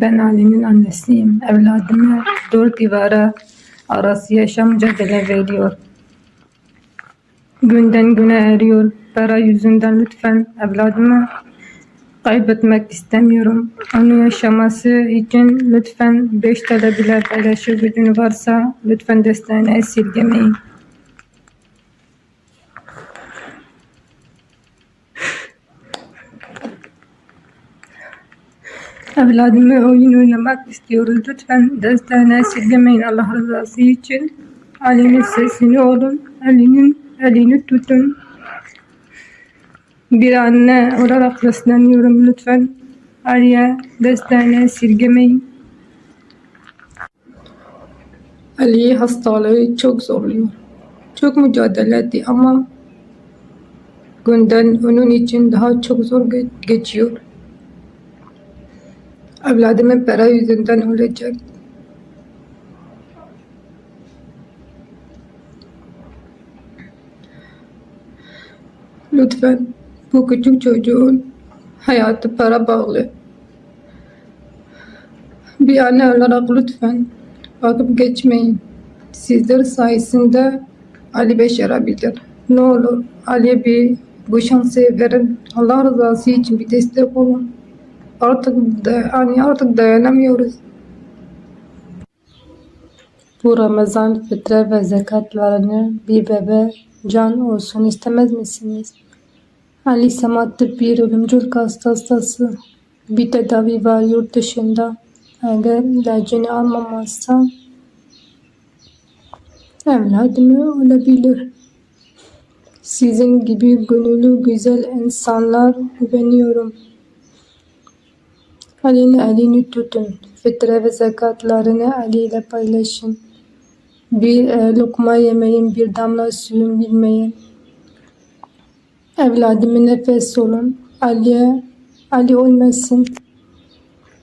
Ben Ali'nin annesiyim. Evladımı dört divara arası yaşam mücadele veriyor. Günden güne eriyor. Para yüzünden lütfen evladımı kaybetmek istemiyorum. Onun yaşaması için lütfen 5 TL bile paylaşır gücün varsa lütfen desteğini esirgemeyin. Evladımı oyun oynamak istiyoruz. Lütfen desteğini esirgemeyin Allah rızası için. Ali'nin sesini olun. Ali'nin elini tutun. Bir anne olarak sesleniyorum lütfen. Ali'ye desteğini esirgemeyin. Ali hastalığı çok zorluyor. Çok mücadele etti ama günden onun için daha çok zor ge- geçiyor. Evladımın para yüzünden ölecek. Lütfen bu küçük çocuğun hayatı para bağlı. Bir anne olarak lütfen bakıp geçmeyin. Sizler sayesinde Ali başarabilir. Ne olur Ali'ye bir bu şansı verin. Allah rızası için bir destek olun. Artık da, hani artık dayanamıyoruz. Bu Ramazan fitre ve zekatlarını bir bebe can olsun istemez misiniz? Ali Samat bir ölümcül hasta hastası. Bir tedavi var yurt dışında. Eğer ilacını almamazsa evladımı olabilir. Sizin gibi gönüllü güzel insanlar güveniyorum. Ali'nin elini tutun. Fitre ve zekatlarını Ali ile paylaşın. Bir e, lokma yemeyin, bir damla suyun bilmeyin. Evladımı nefes olun. Ali'ye, Ali olmasın.